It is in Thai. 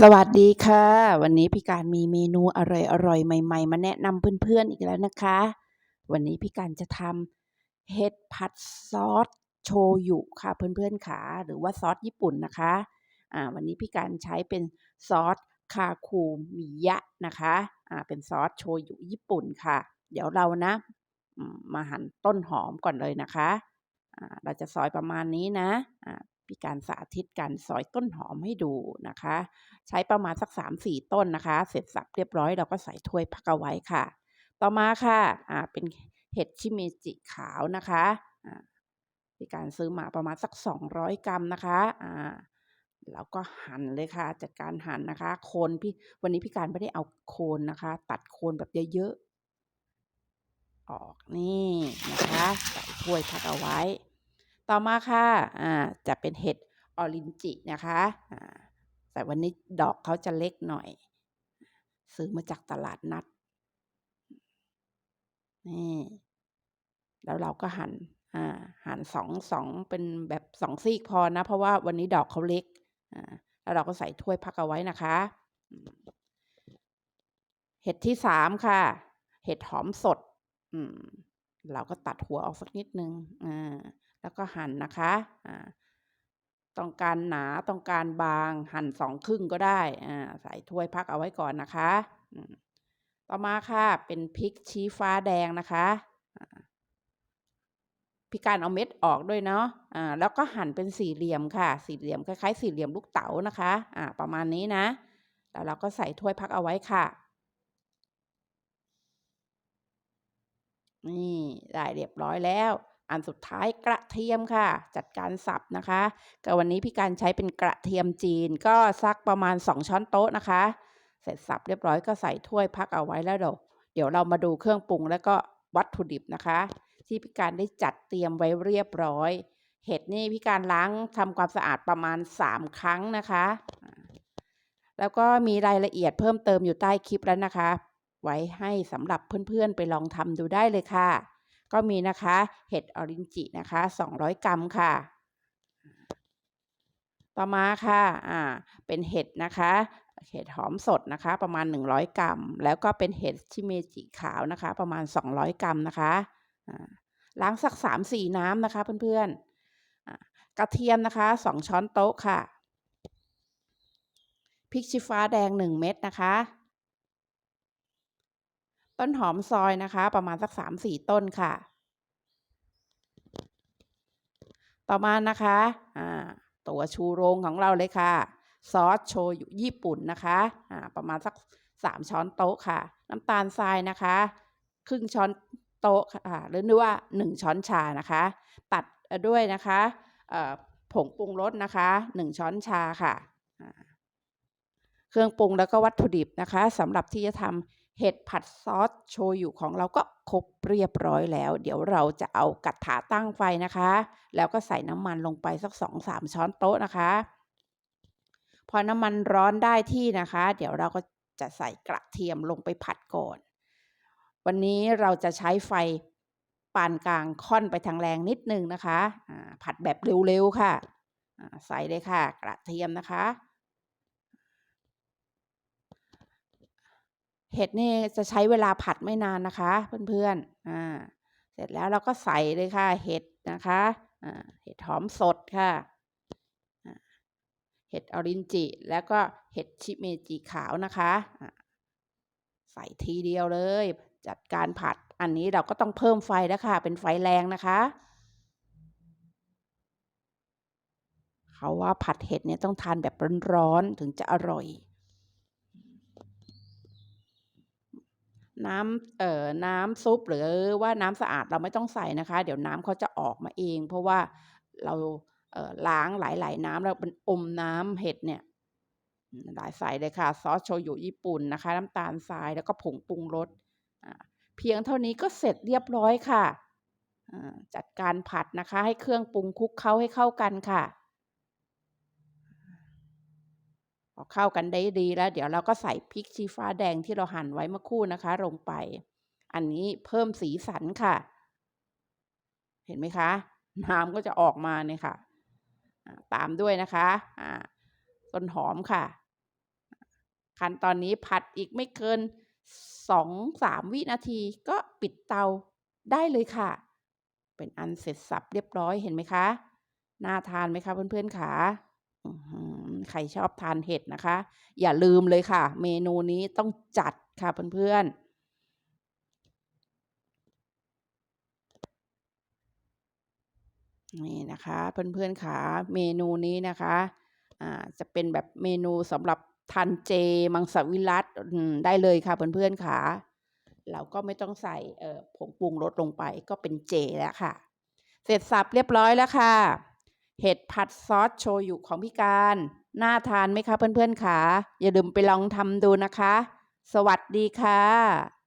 สวัสดีค่ะ วันนี้พี่การมีเมนูอร่อยๆใหม่ ๆ มาแนะนำเพื่อนๆอีกแล้วนะคะ วันนี้พี่การจะทำเห็ดผัดซอสโชยุค่ะเพื่อนๆค่ะหรือว่าซอสญี่ปุ่นนะคะอ่าวันนี้พี่การใช้เป็นซอสคาคูมิยะนะคะอ่าเป็นซอสโชยุญี่ปุ่นค่ะ เดี๋ยวเรานะมาหั่นต้นหอมก่อนเลยนะคะเราจะซอยประมาณนี้นะอ่า พี่การสาธิตการซอยต้นหอมให้ดูนะคะ ใช้ประมาณสัก 3-4 ต้นนะคะ เสร็จสับเรียบร้อยเราก็ใส่ถ้วยพักเอาไว้ค่ะ ต่อมาค่ะอ่าเป็นเห็ดชิเมจิขาวนะคะอ่าพี่การซื้อมาประมาณสัก 200 กรัมนะคะอ่าแล้วก็หั่นเลยค่ะ จัดการหั่นนะคะ โคนพี่วันนี้พี่การไม่ได้เอาโคนนะคะ ตัดโคนแบบเยอะๆออกนี่นะคะ ใส่ถ้วยพักเอาไว้ ต่อมาค่ะอ่าจะเป็นเห็ดออรินจินะคะอ่าแต่วันนี้ดอกเขาจะเล็กหน่อย ซื้อมาจากตลาดนัดนี่แล้วเราก็หั่นอ่าหั่นสองสองเป็นแบบสองซีกพอนะ เพราะว่าวันนี้ดอกเขาเล็กอ่าแล้วเราก็ใส่ถ้วยพักเอาไว้นะคะ เห็ดที่สามค่ะ เห็ดหอมสด อืม เราก็ตัดหัวออกสักนิดนึงอ่า แล้วก็หั่นนะคะต้องการหนาต้องการบางหั่นสองครึ่งก็ได้ใส่ถ้วยพักเอาไว้ก่อนนะคะ ต่อมาค่ะเป็นพริกชี้ฟ้าแดงนะคะพี่การเอาเม็ดออกด้วยเนาะอ่าแล้วก็หั่นเป็นสี่เหลี่ยมค่ะ สี่เหลี่ยมคล้ายๆสี่เหลี่ยมลูกเต๋านะคะอ่าประมาณนี้นะ แล้วเราก็ใส่ถ้วยพักเอาไว้ค่ะ นี่ได้เรียบร้อยแล้ว อันสุดท้ายกระเทียมค่ะ จัดการสับนะคะ ก็วันนี้พี่การใช้เป็นกระเทียมจีนก็สักประมาณ 2 ช้อนโต๊ะนะคะ เสร็จสับเรียบร้อยก็ใส่ถ้วยพักเอาไว้แล้วเดี๋ยวเดี๋ยวเรามาดูเครื่องปรุงแล้วก็วัตถุดิบนะคะ ที่พี่การได้จัดเตรียมไว้เรียบร้อย เห็ดนี่พี่การล้างทำความสะอาดประมาณ 3 ครั้งนะคะ แล้วก็มีรายละเอียดเพิ่มเติมอยู่ใต้คลิปแล้วนะคะ ไว้ให้สำหรับเพื่อนๆไปลองทำดูได้เลยค่ะ ก็มีนะคะ เห็ดออรินจินะคะ 200 กรัมค่ะ ต่อมาค่ะอ่าเป็นเห็ดนะคะเห็ดหอมสดนะคะประมาณ 100 กรัม แล้วก็เป็นเห็ดชิเมจิขาวนะคะ ประมาณ 200 กรัมนะคะล้างสัก 3-4 น้ำนะคะเพื่อนๆกระเทียมนะคะ 2 ช้อนโต๊ะค่ะพริกชี้ฟ้าแดง 1 เม็ดนะคะ ต้นหอมซอยนะคะ ประมาณสัก 3-4 ต้นค่ะ ต่อมานะคะอ่าตัวชูโรงของเราเลยค่ะ ซอสโชยุญี่ปุ่นนะคะอ่าประมาณสัก 3 ช้อนโต๊ะค่ะ น้ำตาลทรายนะคะ ครึ่งช้อนโต๊ะค่ะหรือว่า 1 ช้อนชานะคะ ตัดด้วยนะคะผงปรุงรสนะคะ 1 ช้อนชาค่ะ เครื่องปรุงแล้วก็วัตถุดิบนะคะสำหรับที่จะทำ เห็ดผัดซอสโชยุของเราก็ครบเรียบร้อยแล้ว เดี๋ยวเราจะเอากระถาตั้งไฟนะคะ แล้วก็ใส่น้ำมันลงไปสัก 2-3 ช้อนโต๊ะนะคะ พอน้ำมันร้อนได้ที่นะคะ เดี๋ยวเราก็จะใส่กระเทียมลงไปผัดก่อน วันนี้เราจะใช้ไฟปานกลางค่อนไปทางแรงนิดนึงนะคะ ผัดแบบเร็วๆค่ะ ใส่เลยค่ะ กระเทียมนะคะ เห็ดนี่จะใช้เวลาผัดไม่นานนะคะเพื่อนๆอ่าเสร็จแล้วเราก็ใส่เลยค่ะ เห็ดนะคะอ่าเห็ดหอมสดค่ะเห็ดออรินจิแล้วก็เห็ดชิเมจิขาวนะคะใส่ทีเดียวเลย จัดการผัดอันนี้เราก็ต้องเพิ่มไฟแล้วค่ะ เป็นไฟแรงนะคะ เขาว่าผัดเห็ดเนี่ยต้องทานแบบร้อนๆถึงจะอร่อย น้ำเอ่อน้ำซุปหรือว่าน้ำสะอาดเราไม่ต้องใส่นะคะ เดี๋ยวน้ำเขาจะออกมาเอง เพราะว่าเราเอ่อล้างหลาย ๆ น้ำแล้วเป็นอมน้ำเห็ดเนี่ยหลายใส่เลยค่ะ ซอสโชยุญี่ปุ่นนะคะ น้ำตาลทรายแล้วก็ผงปรุงรสเพียงเท่านี้ก็เสร็จเรียบร้อยค่ะ จัดการผัดนะคะ ให้เครื่องปรุงคลุกเข้าให้เข้ากันค่ะพ อเข้ากันได้ดีแล้ว เดี๋ยวเราก็ใส่พริกชี้ฟ้าแดงที่เราหั่นไว้เมื่อคู่นะคะ ลงไป อันนี้เพิ่มสีสันค่ะ เห็นไหมคะ น้ำก็จะออกมาเนี่ยค่ะ ตามด้วยนะคะต้นหอมค่ะขั้นตอนนี้ผัดอีกไม่เกิน2-3วินาทีก็ปิดเตาได้เลยค่ะ เป็นอันเสร็จสับเรียบร้อยเห็นไหมคะ น่าทานไหมคะเพื่อนๆค่ะอือ ใครชอบทานเห็ดนะคะ อย่าลืมเลยค่ะ เมนูนี้ต้องจัดค่ะเพื่อนๆนี่นะคะเพื่อนๆค่ะเมนูนี้นะคะอ่าจะเป็นแบบเมนูสำหรับทานเจมังสวิรัติได้เลยค่ะเพื่อนๆค่ะเราก็ไม่ต้องใส่เอ่อผงปรุงรสลงไปก็เป็นเจแล้วค่ะ เสร็จสับเรียบร้อยแล้วค่ะ เห็ดผัดซอสโชยุของพี่การ น่าทานไหมคะเพื่อนๆขาอย่าลืมไปลองทำดูนะคะ สวัสดีค่ะ